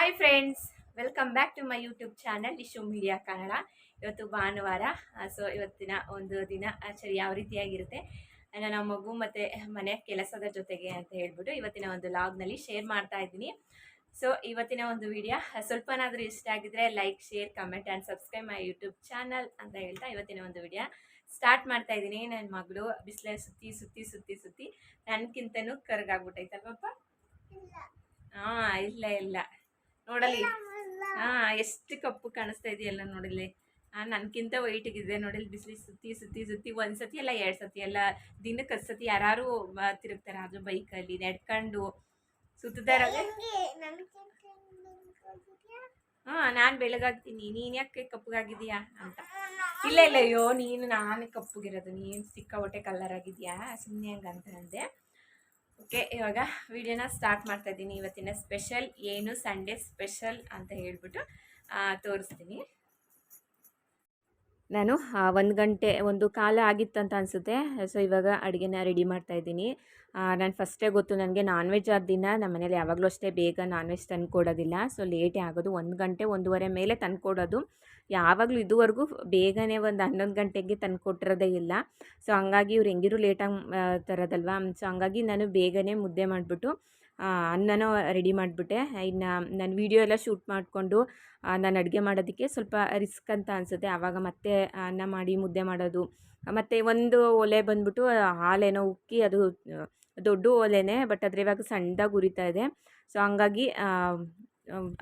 Hi friends welcome back to my YouTube channel Ishu media Kannada ಇವತ್ತು ಭಾನುವಾರ so ಇವತ್ತಿನ ಒಂದು ದಿನ ಆಚರಿ ಯಾವ ರೀತಿಯಾಗಿರುತ್ತೆ ನನ್ನ ಮಗು ಮತ್ತು ಮನೆ ಕೆಲಸದ ಜೊತೆಗೆ ಅಂತ ಹೇಳ್ಬಿಟ್ಟು ಇವತ್ತಿನ ಒಂದು ಲಾಗ್ನಲ್ಲಿ ಶೇರ್ ಮಾಡ್ತಾ ಇದ್ದೀನಿ. ಸೊ ಇವತ್ತಿನ ಒಂದು ವಿಡಿಯೋ ಸ್ವಲ್ಪನಾದರೂ ಇಷ್ಟ ಆಗಿದ್ರೆ like share comment and subscribe my YouTube channel ಅಂತ ಹೇಳ್ತಾ ಇವತ್ತಿನ ಒಂದು ವಿಡಿಯೋ ಸ್ಟಾರ್ಟ್ ಮಾಡ್ತಾ ಇದ್ದೀನಿ. ನನ್ನ ಮಗಳು ಬಿಸಿಲೇ ಸುತ್ತಿ ಸುತ್ತಿ ಸುತ್ತಿ ಸುತ್ತಿ ನನಗಿಂತನೂ ಕರ್ಗಾಗ್ಬಿಟ್ಟೈತಲ್ವಪ್ಪ? ಹಾಂ ಇಲ್ಲ ಇಲ್ಲ. ನೋಡಲಿ. ಹಾ ಎಷ್ಟು ಕಪ್ಪು ಕಾಣಿಸ್ತಾ ಇದೆಯಲ್ಲ ನೋಡಲಿ ಹಾ ನನ್ಕಿಂತ ವೈಟಿಗಿದೆ ನೋಡಿಲಿ ಬಿಸಿಲಿ ಸುತ್ತಿ ಸುತ್ತಿ ಸುತ್ತಿ. ಒಂದು ಸತಿ ಎಲ್ಲ ಎರಡು ಸತಿ ಎಲ್ಲ ದಿನಕ್ಕೆ ಹತ್ತು ಸತಿ ಯಾರು ತಿರುಗ್ತಾರೆ ಅದು ಬೈಕಲ್ಲಿ ನಡ್ಕೊಂಡು ಸುತ್ತಾರ ಹಾ ನಾನು ಬೆಳಗಾಗ್ತೀನಿ. ನೀನು ಯಾಕೆ ಕಪ್ಪಗಾಗಿದೀಯಾ ಅಂತ. ಇಲ್ಲ ಇಲ್ಲ ಅಯ್ಯೋ ನೀನು ನಾನು ಕಪ್ಪಗಿರೋದು. ನೀನು ಸಿಕ್ಕ ಹೊಟ್ಟೆ ಕಲರ್ ಆಗಿದೆಯಾ ಸುಮ್ಮನೆ ಹಂಗಂತ ಅಂದೆ. ಓಕೆ, ಇವಾಗ ವಿಡಿಯೋನ ಸ್ಟಾರ್ಟ್ ಮಾಡ್ತಾ ಇದ್ದೀನಿ. ಇವತ್ತಿನ ಸ್ಪೆಷಲ್ ಏನು, ಸಂಡೇ ಸ್ಪೆಷಲ್ ಅಂತ ಹೇಳ್ಬಿಟ್ಟು ತೋರಿಸ್ತೀನಿ. ನಾನು ಒಂದು ಗಂಟೆ, ಒಂದು ಕಾಲ ಆಗಿತ್ತಂತ ಅನಿಸುತ್ತೆ. ಸೊ, ಇವಾಗ ಅಡುಗೆನ ರೆಡಿ ಮಾಡ್ತಾ ಇದ್ದೀನಿ. ನಾನು ಫಸ್ಟೇ ಗೊತ್ತು, ನನಗೆ ನಾನ್ ವೆಜ್ ಆದ ದಿನ ನಮ್ಮ ಮನೇಲಿ ಯಾವಾಗಲೂ ಅಷ್ಟೇ ಬೇಗ ನಾನ್ ವೆಜ್ ತಂದು ಕೊಡೋದಿಲ್ಲ ಸೊ ಲೇಟೇ ಆಗೋದು. ಒಂದು ಗಂಟೆ, ಒಂದೂವರೆ ಮೇಲೆ ತಂದು ಕೊಡೋದು ಯಾವಾಗಲೂ ಇದುವರೆಗೂ ಬೇಗನೆ ಒಂದು ಹನ್ನೊಂದು ಗಂಟೆಗೆ ತಂದು ಕೊಟ್ಟಿರೋದೇ ಇಲ್ಲ. ಸೊ, ಹಂಗಾಗಿ ಇವ್ರು ಹೆಂಗಿರು ಲೇಟಾಗಿ ತರೋದಲ್ವಾ? ಸೊ, ಹಂಗಾಗಿ ನಾನು ಬೇಗನೆ ಮುದ್ದೆ ಮಾಡಿಬಿಟ್ಟು ಅನ್ನನೂ ರೆಡಿ ಮಾಡಿಬಿಟ್ಟೆ. ಇನ್ನು ನಾನು ವೀಡಿಯೋ ಎಲ್ಲ ಶೂಟ್ ಮಾಡಿಕೊಂಡು ನಾನು ಅಡುಗೆ ಮಾಡೋದಕ್ಕೆ ಸ್ವಲ್ಪ ರಿಸ್ಕ್ ಅಂತ ಅನಿಸುತ್ತೆ. ಆವಾಗ ಮತ್ತೆ ಅನ್ನ ಮಾಡಿ ಮುದ್ದೆ ಮಾಡೋದು. ಮತ್ತು ಒಂದು ಒಲೆ ಬಂದ್ಬಿಟ್ಟು ಹಾಲೇನೋ ಉಕ್ಕಿ ಅದು ದೊಡ್ಡ ಒಲೆನೇ, ಬಟ್ ಆದರೆ ಇವಾಗ ಸಣ್ಣದಾಗಿ ಉರಿತಾ ಇದೆ. ಸೊ, ಹಂಗಾಗಿ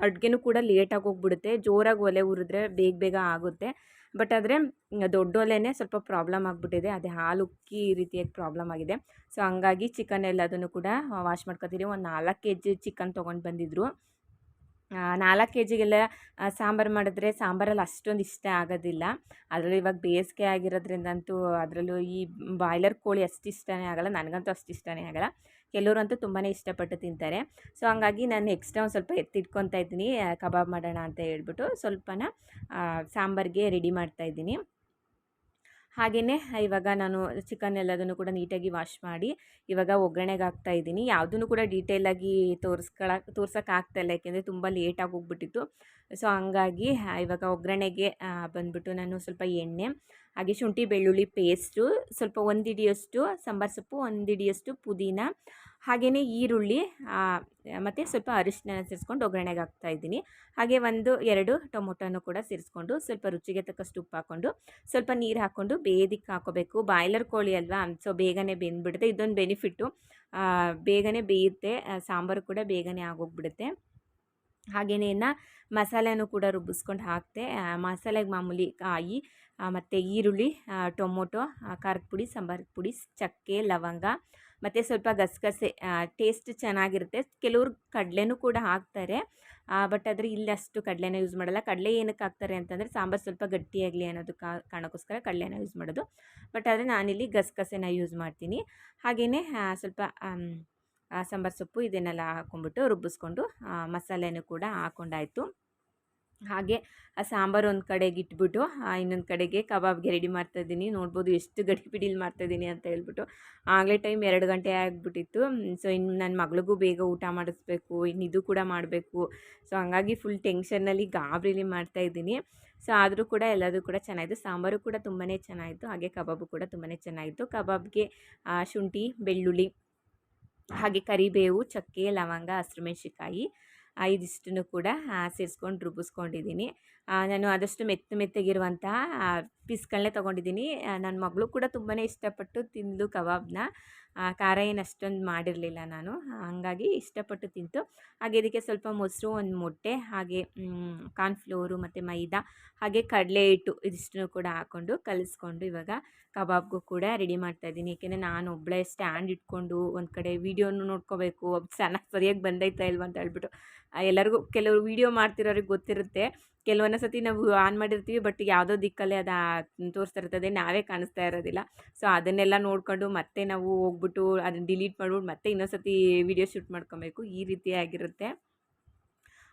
ಅಡುಗೆನೂ ಕೂಡ ಲೇಟಾಗಿ ಹೋಗ್ಬಿಡುತ್ತೆ. ಜೋರಾಗಿ ಒಲೆ ಉರಿದ್ರೆ ಬೇಗ ಬೇಗ ಆಗುತ್ತೆ. ಬಟ್ ಆದರೆ ದೊಡ್ಡ ಒಲೆನೇ ಸ್ವಲ್ಪ ಪ್ರಾಬ್ಲಮ್ ಆಗಿಬಿಟ್ಟಿದೆ. ಅದೇ ಹಾಲು ಉಕ್ಕಿ ಈ ರೀತಿಯಾಗಿ ಪ್ರಾಬ್ಲಮ್ ಆಗಿದೆ. ಸೊ, ಹಂಗಾಗಿ ಚಿಕನ್ ಎಲ್ಲದನ್ನು ಕೂಡ ವಾಶ್ ಮಾಡ್ಕೊತೀರಿ ಒಂದು ನಾಲ್ಕು ಕೆ ಜಿ ಚಿಕನ್ ತೊಗೊಂಡು ಬಂದಿದ್ದರು ನಾಲ್ಕು ಕೆ ಜಿಗೆಲ್ಲ ಸಾಂಬಾರು ಮಾಡಿದ್ರೆ ಸಾಂಬಾರಲ್ಲಿ ಅಷ್ಟೊಂದು ಇಷ್ಟ ಆಗೋದಿಲ್ಲ. ಅದರಲ್ಲೂ ಇವಾಗ ಬೇಸಿಗೆ ಆಗಿರೋದ್ರಿಂದಂತೂ ಅದರಲ್ಲೂ ಈ ಬಾಯ್ಲರ್ ಕೋಳಿ ಅಷ್ಟು ಇಷ್ಟನೇ ಆಗೋಲ್ಲ. ನನಗಂತೂ ಅಷ್ಟು ಇಷ್ಟನೇ ಆಗೋಲ್ಲ. ಕೆಲವರಂತೂ ತುಂಬಾ ಇಷ್ಟಪಟ್ಟು ತಿಂತಾರೆ. ಸೊ, ಹಂಗಾಗಿ ನಾನು ಎಕ್ಸ್ಟ್ರಾ ಒಂದು ಸ್ವಲ್ಪ ಎತ್ತಿಟ್ಕೊತಾ ಇದ್ದೀನಿ. ಕಬಾಬ್ ಮಾಡೋಣ ಅಂತ ಹೇಳ್ಬಿಟ್ಟು ಸ್ವಲ್ಪನ ಸಾಂಬಾರಿಗೆ ರೆಡಿ ಮಾಡ್ತಾಯಿದ್ದೀನಿ ಹಾಗೆಯೇ ಇವಾಗ ನಾನು ಚಿಕನ್ ಎಲ್ಲದನ್ನು ಕೂಡ ನೀಟಾಗಿ ವಾಶ್ ಮಾಡಿ ಇವಾಗ ಒಗ್ಗರಣೆಗೆ ಹಾಕ್ತಾ ಇದ್ದೀನಿ. ಯಾವುದನ್ನು ಕೂಡ ಡೀಟೇಲಾಗಿ ತೋರಿಸ್ಕೊಳಕ್ಕೆ ತೋರ್ಸೋಕ್ಕಾಗ್ತಾಯಿಲ್ಲ ಯಾಕೆಂದರೆ ತುಂಬ ಲೇಟಾಗಿ ಹೋಗ್ಬಿಟ್ಟಿತ್ತು. ಸೊ, ಹಂಗಾಗಿ ಇವಾಗ ಒಗ್ಗರಣೆಗೆ ಬಂದುಬಿಟ್ಟು ನಾನು ಸ್ವಲ್ಪ ಎಣ್ಣೆ ಹಾಗೆ ಶುಂಠಿ, ಬೆಳ್ಳುಳ್ಳಿ ಪೇಸ್ಟು ಸ್ವಲ್ಪ ಒಂದಿಡಿಯಷ್ಟು ಸಾಂಬಾರು ಸೊಪ್ಪು, ಒಂದಿಡಿಯಷ್ಟು ಪುದೀನ ಹಾಗೆಯೇ ಈರುಳ್ಳಿ ಮತ್ತು ಸ್ವಲ್ಪ ಅರಿಶಿನ ಸೇರಿಸ್ಕೊಂಡು ಒಗ್ಗರಣೆಗೆ ಹಾಕ್ತಾಯಿದ್ದೀನಿ ಹಾಗೆ ಒಂದು, ಎರಡು ಟೊಮೊಟೊನೂ ಕೂಡ ಸೇರಿಸ್ಕೊಂಡು ಸ್ವಲ್ಪ ರುಚಿಗೆ ತಕ್ಕಷ್ಟು ಉಪ್ಪು ಹಾಕ್ಕೊಂಡು ಸ್ವಲ್ಪ ನೀರು ಹಾಕ್ಕೊಂಡು ಬೇದಿಕ್ಕೆ ಹಾಕೋಬೇಕು. ಬಾಯ್ಲರ್ ಕೋಳಿ ಅಲ್ವಾ? ಸೊ ಬೇಗನೆ ಬೆಂದ್ಬಿಡುತ್ತೆ. ಇದೊಂದು ಬೆನಿಫಿಟ್ಟು ಬೇಗನೆ ಬೇಯುತ್ತೆ. ಸಾಂಬಾರು ಕೂಡ ಬೇಗನೆ ಆಗೋಗ್ಬಿಡುತ್ತೆ. ಹಾಗೆಯೇ ಇನ್ನು ಮಸಾಲೆನೂ ಕೂಡ ರುಬ್ಬಿಸ್ಕೊಂಡು ಹಾಕಿದೆ ಮಸಾಲೆಗೆ ಮಾಮೂಲಿ ಕಾಯಿ ಮತ್ತು ಈರುಳ್ಳಿ ಟೊಮೊಟೊ ಖಾರದ ಪುಡಿ, ಸಾಂಬಾರ್ ಪುಡಿ, ಚಕ್ಕೆ, ಲವಂಗ, ಮತ್ತು ಸ್ವಲ್ಪ ಗಸಗಸೆ ಟೇಸ್ಟ್ ಚೆನ್ನಾಗಿರುತ್ತೆ. ಕೆಲವರು ಕಡಲೆನೂ ಕೂಡ ಹಾಕ್ತಾರೆ. ಬಟ್ ಆದರೆ ಇಲ್ಲಿ ಅಷ್ಟು ಕಡಲೆನ ಯೂಸ್ ಮಾಡಲ್ಲ. ಕಡಲೆ ಏನಕ್ಕೆ ಹಾಕ್ತಾರೆ ಅಂತಂದರೆ ಸಾಂಬಾರು ಸ್ವಲ್ಪ ಗಟ್ಟಿಯಾಗಲಿ ಅನ್ನೋದು ಕಾರಣಕ್ಕೋಸ್ಕರ ಕಡಲೆನ ಯೂಸ್ ಮಾಡೋದು. ಬಟ್ ಆದರೆ ನಾನಿಲ್ಲಿ ಗಸಗಸೆನ ಯೂಸ್ ಮಾಡ್ತೀನಿ. ಹಾಗೆಯೇ ಸ್ವಲ್ಪ ಸಾಂಬಾರು ಸೊಪ್ಪು ಇದನ್ನೆಲ್ಲ ಹಾಕ್ಕೊಂಡ್ಬಿಟ್ಟು ರುಬ್ಬಿಸ್ಕೊಂಡು ಮಸಾಲೆನೂ ಕೂಡ ಹಾಕೊಂಡಾಯಿತು. ಹಾಗೆ ಆ ಸಾಂಬಾರು ಒಂದು ಕಡೆಗೆ ಇಟ್ಬಿಟ್ಟು ಇನ್ನೊಂದು ಕಡೆಗೆ ಕಬಾಬ್ಗೆ ರೆಡಿ ಮಾಡ್ತಾಯಿದ್ದೀನಿ ನೋಡ್ಬೋದು ಎಷ್ಟು ಗಡಿಬಿಡಿಲಿ ಮಾಡ್ತಾಯಿದ್ದೀನಿ ಅಂತ ಹೇಳ್ಬಿಟ್ಟು. ಆಗಲೇ ಟೈಮ್ ಎರಡು ಗಂಟೆ ಆಗಿಬಿಟ್ಟಿತ್ತು. ಸೊ ಇನ್ನು ನನ್ನ ಮಗಳಿಗೂ ಬೇಗ ಊಟ ಮಾಡಿಸ್ಬೇಕು, ಇನ್ನು ಇದು ಕೂಡ ಮಾಡಬೇಕು. ಸೊ ಹಂಗಾಗಿ ಫುಲ್ ಟೆನ್ಷನ್ನಲ್ಲಿ ಗಾಬರಿಲಿ ಮಾಡ್ತಾಯಿದ್ದೀನಿ ಸೊ ಆದರೂ ಕೂಡ ಎಲ್ಲದೂ ಕೂಡ ಚೆನ್ನಾಗಿತ್ತು. ಸಾಂಬಾರು ಕೂಡ ತುಂಬಾ ಚೆನ್ನಾಗಿತ್ತು. ಹಾಗೆ ಕಬಾಬು ಕೂಡ ತುಂಬಾ ಚೆನ್ನಾಗಿತ್ತು. ಕಬಾಬ್ಗೆ ಶುಂಠಿ, ಬೆಳ್ಳುಳ್ಳಿ ಹಾಗೆ ಕರಿಬೇವು ಚಕ್ಕೆ ಲವಂಗ ಹಸಿರು ಮೆಣಸಿಕಾಯಿ ಇದಿಷ್ಟನ್ನು ಕೂಡ ಸೇರಿಸ್ಕೊಂಡು ರುಬ್ಬಿಸ್ಕೊಂಡಿದ್ದೀನಿ. ನಾನು ಆದಷ್ಟು ಮೆತ್ತ ಮೆತ್ತಗಿರುವಂತಹ ಪೀಸ್ಗಳನ್ನೇ ತೊಗೊಂಡಿದ್ದೀನಿ. ನನ್ನ ಮಗಳು ಕೂಡ ತುಂಬಾ ಇಷ್ಟಪಟ್ಟು ತಿಂದು ಕಬಾಬ್ನ. ಖಾರ ಏನು ಅಷ್ಟೊಂದು ಮಾಡಿರಲಿಲ್ಲ ನಾನು. ಹಾಗಾಗಿ ಇಷ್ಟಪಟ್ಟು ತಿಂತು. ಹಾಗೆ ಇದಕ್ಕೆ ಸ್ವಲ್ಪ ಮೊಸರು, ಒಂದು ಮೊಟ್ಟೆ, ಹಾಗೆ ಕಾರ್ನ್ಫ್ಲೋರು ಮತ್ತು ಮೈದಾ, ಹಾಗೆ ಕಡಲೆ ಹಿಟ್ಟು ಇದಿಷ್ಟನ್ನು ಕೂಡ ಹಾಕ್ಕೊಂಡು ಕಲಿಸ್ಕೊಂಡು ಇವಾಗ ಕಬಾಬ್ಗೂ ಕೂಡ ರೆಡಿ ಮಾಡ್ತಾ ಇದ್ದೀನಿ. ಏಕೆಂದರೆ ನಾನು ಒಬ್ಬಳೇ ಸ್ಟ್ಯಾಂಡ್ ಇಟ್ಕೊಂಡು ಒಂದು ಕಡೆ ವೀಡಿಯೋನು ನೋಡ್ಕೋಬೇಕು. ಚೆನ್ನಾಗಿ ಸರಿಯಾಗಿ ಬಂದೈತಾ ಇಲ್ವ ಅಂತ ಹೇಳ್ಬಿಟ್ಟು ಎಲ್ಲರಿಗೂ ಕೆಲವರು ವೀಡಿಯೋ ಮಾಡ್ತಿರೋರಿಗೆ ಗೊತ್ತಿರುತ್ತೆ. ಕೆಲವೊಂದು ಸತಿ ನಾವು ಆನ್ ಮಾಡಿರ್ತೀವಿ, ಬಟ್ ಯಾವುದೋ ದಿಕ್ಕಲ್ಲಿ ಅದು ತೋರಿಸ್ತಾ ಇರ್ತದೆ, ನಾವೇ ಕಾಣಿಸ್ತಾ ಇರೋದಿಲ್ಲ. ಸೊ, ಅದನ್ನೆಲ್ಲ ನೋಡಿಕೊಂಡು ಮತ್ತೆ ನಾವು ಹೋಗ್ಬಿಟ್ಟು ಅದನ್ನು ಡಿಲೀಟ್ ಮಾಡ್ಬಿಟ್ಟು ಮತ್ತೆ ಇನ್ನೊಂದು ಸತಿ ವೀಡಿಯೋ ಶೂಟ್ ಮಾಡ್ಕೊಬೇಕು. ಈ ರೀತಿಯಾಗಿರುತ್ತೆ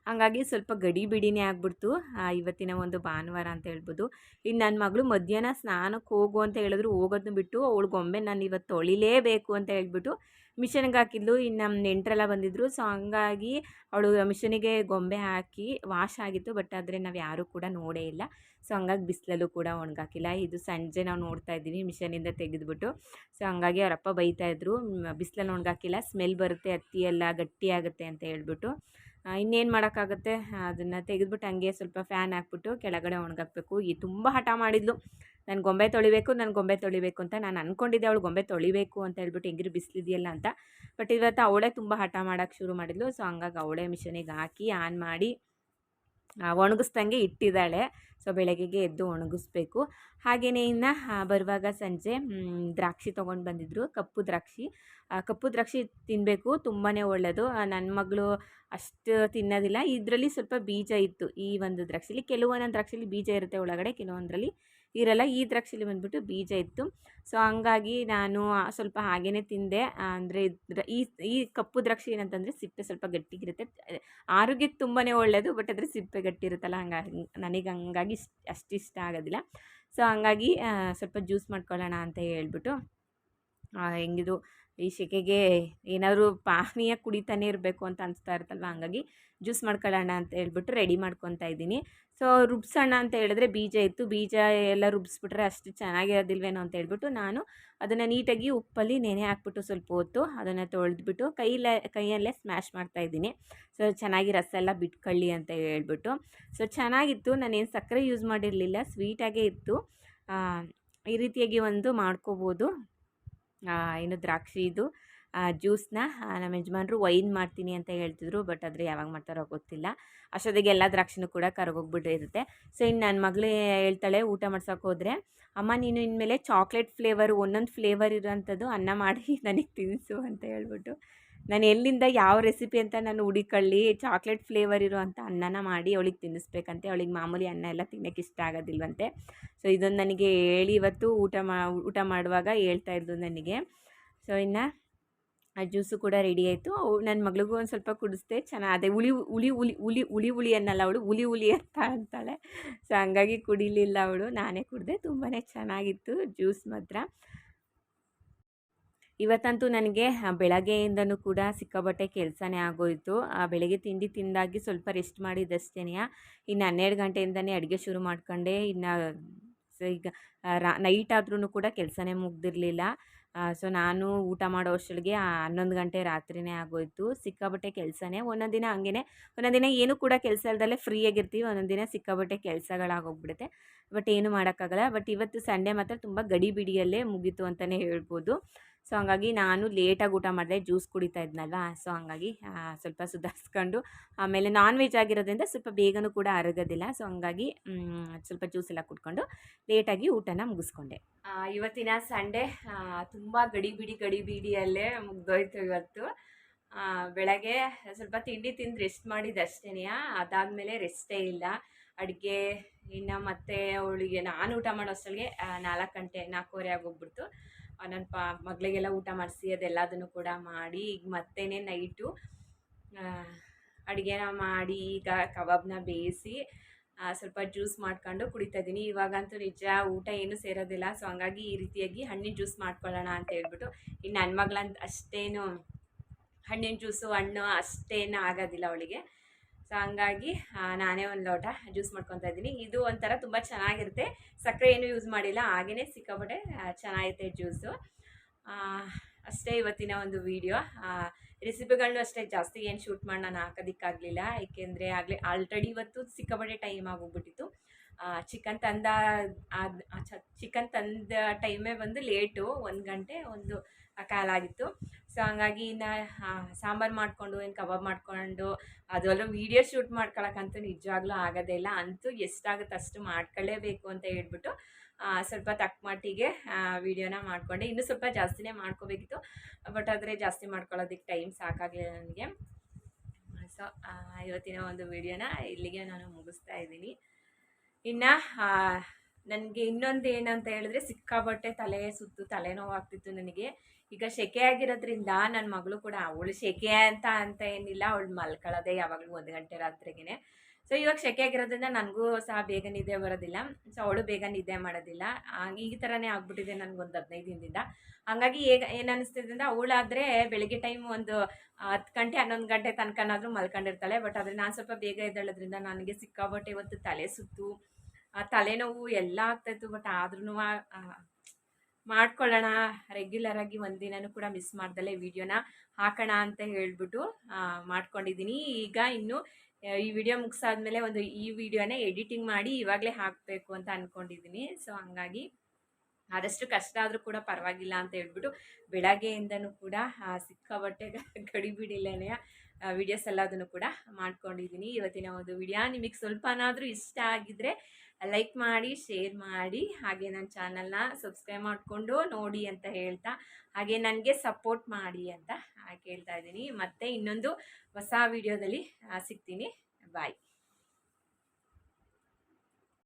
ಹಾಗಾಗಿ ಸ್ವಲ್ಪ ಗಡಿ ಬಿಡಿನೇ ಆಗ್ಬಿಡ್ತು. ಇವತ್ತಿನ ಒಂದು ಭಾನುವಾರ ಅಂತ ಹೇಳ್ಬೋದು. ಇನ್ನು ನನ್ನ ಮಗಳು ಮಧ್ಯಾಹ್ನ ಸ್ನಾನಕ್ಕೆ ಹೋಗು ಅಂತ ಹೇಳಿದ್ರು ಹೋಗೋದನ್ನ ಬಿಟ್ಟು, ಅವಳಿಗೊಮ್ಮೆ ನಾನು ಇವತ್ತು ತೊಳಿಲೇಬೇಕು ಅಂತ ಹೇಳ್ಬಿಟ್ಟು ಮಿಷನ್ಗೆ ಹಾಕಿದ್ಲು, ಇನ್ನು ನಮ್ಮ ನೆಂಟರೆಲ್ಲ ಬಂದಿದ್ದರು ಸೊ, ಹಂಗಾಗಿ ಅವಳು ಮಿಷನಿಗೆ ಗೊಂಬೆ ಹಾಕಿ ವಾಶ್ ಆಗಿತ್ತು, ಬಟ್ ಆದರೆ ನಾವು ಯಾರೂ ಕೂಡ ನೋಡೇ ಇಲ್ಲ. ಸೊ, ಹಂಗಾಗಿ ಬಿಸಿಲಲ್ಲೂ ಕೂಡ ಒಣಗಾಕಿಲ್ಲ ಇದು ಸಂಜೆ ನಾವು ನೋಡ್ತಾ ಇದ್ದೀವಿ ಮಿಷನಿಂದ ತೆಗೆದುಬಿಟ್ಟು. ಸೊ, ಹಂಗಾಗಿ ಅವರಪ್ಪ ಬೈತಾಯಿದ್ರು ಬಿಸಿಲಲ್ಲಿ ಒಣಗಾಕಿಲ್ಲ ಸ್ಮೆಲ್ ಬರುತ್ತೆ ಹತ್ತಿ ಎಲ್ಲ ಗಟ್ಟಿ ಆಗುತ್ತೆ, ಅಂತ ಹೇಳ್ಬಿಟ್ಟು. ಇನ್ನೇನು ಮಾಡೋಕ್ಕಾಗುತ್ತೆ? ಅದನ್ನು ತೆಗೆದುಬಿಟ್ಟು ಹಂಗೆ ಸ್ವಲ್ಪ ಫ್ಯಾನ್ ಹಾಕ್ಬಿಟ್ಟು ಕೆಳಗಡೆ ಒಣಗಾಕಬೇಕು ಈ ತುಂಬ ಹಠ ಮಾಡಿದ್ಲು. ನಾನು ಗೊಂಬೆ ತೊಳಿಬೇಕು, ನಾನು ಗೊಂಬೆ ತೊಳಿಬೇಕು ಅಂತ ನಾನು ಅಂದ್ಕೊಂಡಿದ್ದೆ ಅವಳು ಗೊಂಬೆ ತೊಳಿಬೇಕು ಅಂತ ಹೇಳ್ಬಿಟ್ಟು ಹೆಂಗಿರು ಬಿಸಿಲಿದೆಯಲ್ಲ ಅಂತ. ಬಟ್ ಇವತ್ತು ಅವಳೇ ತುಂಬ ಹಠ ಮಾಡೋಕ್ಕೆ ಶುರು ಮಾಡಿದ್ಲು. ಸೊ ಹಂಗಾಗಿ ಅವಳೇ ಮಿಷನಿಗೆ ಹಾಕಿ, ಆನ್ ಮಾಡಿ ಒಣಗಿಸ್ದಂಗೆ ಇಟ್ಟಿದ್ದಾಳೆ. ಸೊ ಬೆಳಗ್ಗೆಗೆ ಎದ್ದು ಒಣಗಿಸ್ಬೇಕು. ಹಾಗೆಯೇ ಇನ್ನು ಬರುವಾಗ ಸಂಜೆ ದ್ರಾಕ್ಷಿ ತೊಗೊಂಡು ಬಂದಿದ್ದರು ಕಪ್ಪು ದ್ರಾಕ್ಷಿ. ಕಪ್ಪು ದ್ರಾಕ್ಷಿ ತಿನ್ನಬೇಕು ತುಂಬಾ ಒಳ್ಳೆಯದು ನನ್ನ ಮಗಳು ಅಷ್ಟು ತಿನ್ನೋದಿಲ್ಲ. ಇದರಲ್ಲಿ ಸ್ವಲ್ಪ ಬೀಜ ಇತ್ತು. ಈ ಒಂದು ದ್ರಾಕ್ಷಿಲಿ, ಕೆಲವೊಂದೊಂದು ದ್ರಾಕ್ಷಿಲಿ ಬೀಜ ಇರುತ್ತೆ ಒಳಗಡೆ, ಕೆಲವೊಂದರಲ್ಲಿ ಇರಲ್ಲ, ಈ ದ್ರಾಕ್ಷಿಲಿ ಬಂದುಬಿಟ್ಟು ಬೀಜ ಇತ್ತು. ಸೊ ಹಂಗಾಗಿ ನಾನು ಸ್ವಲ್ಪ ಹಾಗೇ ತಿಂದೆ. ಅಂದರೆ ಈ ಈ ಕಪ್ಪು ದ್ರಾಕ್ಷಿ ಏನಂತಂದರೆ ಸಿಪ್ಪೆ ಸ್ವಲ್ಪ ಗಟ್ಟಿಗಿರುತ್ತೆ. ಆರೋಗ್ಯಕ್ಕೆ ತುಂಬಾ ಒಳ್ಳೆಯದು ಬಟ್ ಅದರ ಸಿಪ್ಪೆ ಗಟ್ಟಿರುತ್ತಲ್ಲ, ಹಂಗಾಗಿ, ನನಗೆ ಹಂಗಾಗಿ ಅಷ್ಟು ಇಷ್ಟ ಆಗೋದಿಲ್ಲ. ಸೊ ಹಂಗಾಗಿ ಸ್ವಲ್ಪ ಜ್ಯೂಸ್ ಮಾಡ್ಕೊಳ್ಳೋಣ ಅಂತ ಹೇಳ್ಬಿಟ್ಟು ಹೆಂಗಿದು ಈ ಸೆಕೆಗೆ ಏನಾದರೂ ಪಾನೀಯ ಕುಡಿತಾನೆ ಇರಬೇಕು ಅಂತ ಅನಿಸ್ತಾ ಇರುತ್ತಲ್ವ? ಹಂಗಾಗಿ ಜ್ಯೂಸ್ ಮಾಡ್ಕೊಳ್ಳೋಣ ಅಂತ ಹೇಳ್ಬಿಟ್ಟು ರೆಡಿ ಮಾಡ್ಕೊತಾ ಇದ್ದೀನಿ. ಸೊ, ರುಬ್ಸೋಣ ಅಂತ ಹೇಳಿದ್ರೆ ಬೀಜ ಇತ್ತು. ಬೀಜ ಎಲ್ಲ ರುಬ್ಸ್ಬಿಟ್ರೆ ಅಷ್ಟು ಚೆನ್ನಾಗಿರೋದಿಲ್ವೇನೋ ಅಂತ ಹೇಳ್ಬಿಟ್ಟು ನಾನು ಅದನ್ನು ನೀಟಾಗಿ ಉಪ್ಪಲ್ಲಿ ನೆನೆ ಹಾಕ್ಬಿಟ್ಟು ಸ್ವಲ್ಪ ಹೊತ್ತು ಅದನ್ನು ತೊಳೆದ್ಬಿಟ್ಟು ಕೈಲೇ, ಕೈಯಲ್ಲೇ ಸ್ಮ್ಯಾಶ್ ಮಾಡ್ತಾಯಿದ್ದೀನಿ ಸೊ, ಚೆನ್ನಾಗಿ ರಸ ಎಲ್ಲ ಬಿಟ್ಕೊಳ್ಳಿ ಅಂತ ಹೇಳ್ಬಿಟ್ಟು. ಸೊ, ಚೆನ್ನಾಗಿತ್ತು. ನಾನೇನು ಸಕ್ಕರೆ ಯೂಸ್ ಮಾಡಿರಲಿಲ್ಲ. ಸ್ವೀಟಾಗೇ ಇತ್ತು. ಈ ರೀತಿಯಾಗಿ ಒಂದು ಮಾಡ್ಕೋಬೋದು. ಏನು ದ್ರಾಕ್ಷಿ ಇದು ಜ್ಯೂಸನ್ನ ನಮ್ಮ ಯಜಮಾನ್ರು ವೈನ್ ಮಾಡ್ತೀನಿ ಅಂತ ಹೇಳ್ತಿದ್ರು, ಬಟ್ ಆದರೆ ಯಾವಾಗ ಮಾಡ್ತಾರೋ ಗೊತ್ತಿಲ್ಲ. ಅಷ್ಟೊತ್ತಿಗೆ ಎಲ್ಲ ದ್ರಾಕ್ಷಿನೂ ಕೂಡ ಕರಗೋಗ್ಬಿಟ್ಟಿರುತ್ತೆ. ಸೊ, ಇನ್ನು ನನ್ನ ಮಗಳು ಹೇಳ್ತಾಳೆ, ಊಟ ಮಾಡ್ಸೋಕೆ ಹೋದರೆ, ಅಮ್ಮ, ನೀನು ಇನ್ಮೇಲೆ ಚಾಕ್ಲೇಟ್ ಫ್ಲೇವರ್ ಒಂದೊಂದು ಫ್ಲೇವರ್ ಇರೋಂಥದ್ದು ಅನ್ನ ಮಾಡಿ, ನನಗೆ ತಿನ್ನಿಸು ಅಂತ ಹೇಳ್ಬಿಟ್ಟು. ನಾನು ಎಲ್ಲಿಂದ ಯಾವ ರೆಸಿಪಿ ಅಂತ ನಾನು ಹುಡಿಕೊಳ್ಳಿ, ಚಾಕ್ಲೇಟ್ ಫ್ಲೇವರ್ ಇರುವಂಥ ಅನ್ನನ ಮಾಡಿ ಅವಳಿಗೆ ತಿನ್ನಿಸ್ಬೇಕಂತೆ. ಅವಳಿಗೆ ಮಾಮೂಲಿ ಅನ್ನ ಎಲ್ಲ ತಿನ್ನೋಕ್ಕೆ ಇಷ್ಟ ಆಗೋದಿಲ್ವಂತೆ. ಸೊ, ಇದೊಂದು ನನಗೆ ಹೇಳಿ ಇವತ್ತು ಊಟ ಮಾ, ಊಟ ಮಾಡುವಾಗ ಹೇಳ್ತಾ ಇದ್ದು ನನಗೆ. ಸೊ, ಇನ್ನು ಆ ಜ್ಯೂಸು ಕೂಡ ರೆಡಿ ಆಯಿತು. ನನ್ನ ಮಗಳಿಗೂ ಒಂದು ಸ್ವಲ್ಪ ಕುಡಿಸ್ದೆ. ಚೆನ್ನಾಗಿ ಅದೇ ಹುಳಿ ಹುಳಿ ಹುಳಿ ಹುಳಿ ಹುಳಿ ಹುಳಿ ಅನ್ನಲ್ಲ ಅವಳು, ಹುಳಿ ಹುಳಿ ಅಂತ ಅಂತಾಳೆ. ಸೊ, ಹಂಗಾಗಿ ಕುಡಿಲಿಲ್ಲ ಅವಳು, ನಾನೇ ಕುಡಿದೆ. ತುಂಬಾ ಚೆನ್ನಾಗಿತ್ತು ಜ್ಯೂಸ್ ಮಾತ್ರ. ಇವತ್ತಂತೂ ನನಗೆ ಬೆಳಗ್ಗೆಯಿಂದನೂ ಕೂಡ ಸಿಕ್ಕಾಬಟ್ಟೆ ಕೆಲಸನೇ ಆಗೋಯಿತು. ಬೆಳಗ್ಗೆ ತಿಂಡಿ ತಿಂದಾಗಿ ಸ್ವಲ್ಪ ರೆಸ್ಟ್ ಮಾಡಿದ್ದಷ್ಟೇ ಇನ್ನು ಹನ್ನೆರಡು ಗಂಟೆಯಿಂದನೇ ಅಡುಗೆ ಶುರು ಮಾಡ್ಕೊಂಡೆ. ಇನ್ನು ಈಗ ನೈಟ್ ಆದ್ರೂ ಕೂಡ ಕೆಲಸನೇ ಮುಗ್ದಿರಲಿಲ್ಲ. ಸೊ ನಾನು ಊಟ ಮಾಡೋ ಅಷ್ಟೊಳಗೆ ಹನ್ನೊಂದು ಗಂಟೆ ರಾತ್ರಿಯೇ ಆಗೋಯಿತು. ಸಿಕ್ಕಾಬಟ್ಟೆ ಕೆಲಸನೇ. ಒಂದೊಂದು ದಿನ ಹಂಗೇ ಒಂದೊಂದು ದಿನ ಏನೂ ಕೂಡ ಕೆಲಸ ಇಲ್ದಲ್ಲೇ ಫ್ರೀಯಾಗಿರ್ತೀವಿ ಒಂದೊಂದು ದಿನ ಸಿಕ್ಕಾಬಟ್ಟೆ ಕೆಲಸಗಳಾಗೋಗ್ಬಿಡುತ್ತೆ. ಬಟ್ ಏನು ಮಾಡೋಕ್ಕಾಗಲ್ಲ. ಬಟ್ ಇವತ್ತು ಸಂಡೇ ಮಾತ್ರ ತುಂಬ ಗಡಿಬಿಡಿಯಲ್ಲೇ ಮುಗೀತು ಅಂತಲೇ ಹೇಳ್ಬೋದು. ಸೊ, ಹಂಗಾಗಿ ನಾನು ಲೇಟಾಗಿ ಊಟ ಮಾಡಿದೆ, ಜ್ಯೂಸ್ ಕುಡಿತಾ ಇದ್ನಲ್ವ? ಸೊ, ಹಂಗಾಗಿ ಸ್ವಲ್ಪ ಸುಧಾರಿಸ್ಕೊಂಡು, ಆಮೇಲೆ ನಾನ್ ವೆಜ್ ಆಗಿರೋದ್ರಿಂದ ಸ್ವಲ್ಪ ಬೇಗನೂ ಕೂಡ ಅರಗೋದಿಲ್ಲ. ಸೊ, ಹಂಗಾಗಿ ಸ್ವಲ್ಪ ಜ್ಯೂಸ್ ಎಲ್ಲ ಕುಟ್ಕೊಂಡು ಲೇಟಾಗಿ ಊಟನ ಮುಗಿಸ್ಕೊಂಡೆ. ಇವತ್ತಿನ ಸಂಡೇ ತುಂಬ ಗಡಿಬಿಡಿ, ಗಡಿಬಿಡಿಯಲ್ಲೇ ಮುಗ್ದೋಯ್ತು ಇವತ್ತು. ಬೆಳಗ್ಗೆ ಸ್ವಲ್ಪ ತಿಂಡಿ ತಿಂದು ರೆಸ್ಟ್ ಮಾಡಿದ್ದು ಅಷ್ಟೇನೆ ಅದಾದಮೇಲೆ ರೆಸ್ಟೇ ಇಲ್ಲ. ಅಡುಗೆ, ಇನ್ನು ಮತ್ತೆ ಅವಳಿಗೆ, ನಾನು ಊಟ ಮಾಡೋ ಅಷ್ಟೊಳಗೆ ನಾಲ್ಕು ಗಂಟೆ, ನಾಲ್ಕೂವರೆ ಆಗೋಗ್ಬಿಡ್ತು. ನನ್ನ ಪ, ಮಗಳಿಗೆಲ್ಲ ಊಟ ಮಾಡಿಸಿ ಅದೆಲ್ಲದನ್ನು ಕೂಡ ಮಾಡಿ, ಈಗ ಮತ್ತೇನೆ ನೈಟು ಅಡುಗೆನ ಮಾಡಿ, ಈಗ ಕಬಾಬ್ನ ಬೇಯಿಸಿ ಸ್ವಲ್ಪ ಜ್ಯೂಸ್ ಮಾಡ್ಕೊಂಡು ಕುಡಿತಾ ಇದ್ದೀನಿ. ಇವಾಗಂತೂ ನಿಜ ಊಟ ಏನೂ ಸೇರೋದಿಲ್ಲ ಸೊ ಹಂಗಾಗಿ ಈ ರೀತಿಯಾಗಿ ಹಣ್ಣಿನ ಜ್ಯೂಸ್ ಮಾಡ್ಕೊಳ್ಳೋಣ ಅಂತ ಹೇಳ್ಬಿಟ್ಟು ಇನ್ನು ನನ್ನ ಮಗಳಂತ ಅಷ್ಟೇನು, ಹಣ್ಣಿನ ಜ್ಯೂಸು ಹಣ್ಣು ಅಷ್ಟೇನು ಆಗೋದಿಲ್ಲ ಅವಳಿಗೆ. ಸೊ ಹಂಗಾಗಿ ನಾನೇ ಒಂದು ಲೋಟ ಜ್ಯೂಸ್ ಮಾಡ್ಕೊತಾ ಇದ್ದೀನಿ. ಇದು ಒಂಥರ ತುಂಬ ಚೆನ್ನಾಗಿರುತ್ತೆ. ಸಕ್ಕರೆ ಏನು ಯೂಸ್ ಮಾಡಿಲ್ಲ ಹಾಗೆಯೇ ಸಿಕ್ಕಾಪಟ್ಟೆ ಚೆನ್ನಾಗಿರುತ್ತೆ ಜ್ಯೂಸು. ಅಷ್ಟೇ ಇವತ್ತಿನ ಒಂದು ವೀಡಿಯೋ. ರೆಸಿಪಿಗಳನ್ನೂ ಅಷ್ಟೇ ಜಾಸ್ತಿ ಏನು ಶೂಟ್ ಮಾಡಿ ನಾನು ಹಾಕೋದಕ್ಕಾಗಲಿಲ್ಲ. ಏಕೆಂದರೆ ಆಗಲೇ ಆಲ್ರೆಡಿ ಇವತ್ತು ಸಿಕ್ಕಾಪಟ್ಟೆ ಟೈಮ್ ಆಗೋಗ್ಬಿಟ್ಟಿತ್ತು. ಚಿಕನ್ ತಂದ ಚಿಕನ್ ತಂದ ಟೈಮೇ ಬಂದು ಲೇಟು, ಒಂದು ಗಂಟೆ, ಒಂದು ಕಾಲಾಗಿತ್ತು. ಸೊ ಹಂಗಾಗಿ ಇನ್ನು ಸಾಂಬಾರು ಮಾಡಿಕೊಂಡು, ಏನು ಕಬಾಬ್ ಮಾಡಿಕೊಂಡು ಅದೆಲ್ಲ ವೀಡಿಯೋ ಶೂಟ್ ಮಾಡ್ಕೊಳಕ್ಕಂತೂ ನಿಜವಾಗ್ಲೂ ಆಗೋದೇ ಇಲ್ಲ. ಅಂತೂ ಎಷ್ಟಾಗುತ್ತೆ ಅಷ್ಟು ಮಾಡ್ಕೊಳ್ಳೇಬೇಕು ಅಂತ ಹೇಳ್ಬಿಟ್ಟು ಸ್ವಲ್ಪ ತಕ್ಕ ಮಟ್ಟಿಗೆ ವೀಡಿಯೋನ ಮಾಡಿಕೊಂಡೆ. ಇನ್ನೂ ಸ್ವಲ್ಪ ಜಾಸ್ತಿನೇ ಮಾಡ್ಕೋಬೇಕಿತ್ತು. ಬಟ್ ಆದರೆ ಜಾಸ್ತಿ ಮಾಡ್ಕೊಳ್ಳೋದಕ್ಕೆ ಟೈಮ್ ಸಾಕಾಗಲಿಲ್ಲ ನನಗೆ. ಸೊ ಇವತ್ತಿನ ಒಂದು ವೀಡಿಯೋನ ಇಲ್ಲಿಗೆ ನಾನು ಮುಗಿಸ್ತಾ ಇದ್ದೀನಿ. ಇನ್ನು ನನಗೆ ಇನ್ನೊಂದು ಏನಂತ ಹೇಳಿದ್ರೆ ಸಿಕ್ಕಾಬಟ್ಟೆ ತಲೆ ಸುತ್ತು, ತಲೆನೋವಾಗ್ತಿತ್ತು ನನಗೆ. ಈಗ ಸೆಕೆ ಆಗಿರೋದ್ರಿಂದ ನನ್ನ ಮಗಳು ಕೂಡ ಅವಳು ಸೆಕೆ ಅಂತ ಅಂತ ಏನಿಲ್ಲ. ಅವಳು ಮಲ್ಕೊಳ್ಳೋದೆ ಯಾವಾಗಲೂ ಒಂದು ಗಂಟೆ ರಾತ್ರಿಗೇನೆ. ಸೊ ಇವಾಗ ಸೆಕೆ ಆಗಿರೋದ್ರಿಂದ ನನಗೂ ಸಹ ಬೇಗ ನಿದ್ದೆ ಬರೋದಿಲ್ಲ. ಸೊ ಅವಳು ಬೇಗ ನಿದ್ದೆ ಮಾಡೋದಿಲ್ಲ. ಈ ಥರನೇ ಆಗ್ಬಿಟ್ಟಿದೆ ನನಗೊಂದು ಹದಿನೈದು ದಿನದಿಂದ. ಹಂಗಾಗಿ ಹೇಗ ಏನು ಅಂದರೆ ಅವಳಾದರೆ ಬೆಳಿಗ್ಗೆ ಟೈಮ್ ಒಂದು ಹತ್ತು ಗಂಟೆ, ಹನ್ನೊಂದು ಗಂಟೆ ತನಕನಾದರೂ ಮಲ್ಕೊಂಡಿರ್ತಾಳೆ. ಬಟ್ ಆದರೆ ನಾನು ಸ್ವಲ್ಪ ಬೇಗ ಎದ್ದೇಳೋದ್ರಿಂದ ನನಗೆ ಸಿಕ್ಕಾಬಟ್ಟೆ ಇವತ್ತು ತಲೆ ಸುತ್ತು ತಲೆನೋವು ಎಲ್ಲ ಆಗ್ತಾಯಿತ್ತು ಬಟ್ ಆದ್ರೂ ಮಾಡ್ಕೊಳ್ಳೋಣ ರೆಗ್ಯುಲರ್ ಆಗಿ ಒಂದಿನನೂ ಕೂಡ ಮಿಸ್ ಮಾಡ್ದಲೆ ವಿಡಿಯೋನ ಹಾಕೋಣ ಅಂತ ಹೇಳ್ಬಿಟ್ಟು ಮಾಡ್ಕೊಂಡಿದ್ದೀನಿ. ಈಗ ಇನ್ನು ಈ ವಿಡಿಯೋ ಮುಗಿಸಾದ್ಮೇಲೆ ಒಂದು ಈ ವಿಡಿಯೋನ ಎಡಿಟಿಂಗ್ ಮಾಡಿ ಇವಾಗಲೇ ಹಾಕಬೇಕು ಅಂತ ಅಂದ್ಕೊಂಡಿದ್ದೀನಿ ಸೊ ಹಂಗಾಗಿ ಆದಷ್ಟು ಕಷ್ಟ ಆದರೂ ಕೂಡ ಪರವಾಗಿಲ್ಲ ಅಂತ ಹೇಳ್ಬಿಟ್ಟು ಬೆಳಗ್ಗೆಯಿಂದನೂ ಕೂಡ ಸಿಕ್ಕ ಸಿಕ್ಕಾಬಟ್ಟೆ ಗಡಿಬಿಡಿಲೇನೆ ವಿಡಿಯೋಸ್ ಎಲ್ಲದನ್ನು ಕೂಡ ಮಾಡ್ಕೊಂಡಿದ್ದೀನಿ. ಇವತ್ತಿನ ಒಂದು ವಿಡಿಯೋ ನಿಮಗೆ ಸ್ವಲ್ಪನಾದರೂ ಇಷ್ಟ ಆಗಿದ್ರೆ ಲೈಕ್ ಮಾಡಿ ಶೇರ್ ಮಾಡಿ, ಹಾಗೆ ನನ್ನ ಚಾನಲ್ನ ಸಬ್ಸ್ಕ್ರೈಬ್ ಮಾಡಿಕೊಂಡು ನೋಡಿ ಅಂತ ಹೇಳ್ತಾ, ಹಾಗೆ ನನಗೆ ಸಪೋರ್ಟ್ ಮಾಡಿ ಅಂತ ಕೇಳ್ತಾ ಇದ್ದೀನಿ. ಮತ್ತೆ ಇನ್ನೊಂದು ಹೊಸ ವಿಡಿಯೋದಲ್ಲಿ ಸಿಗ್ತೀನಿ. ಬಾಯ್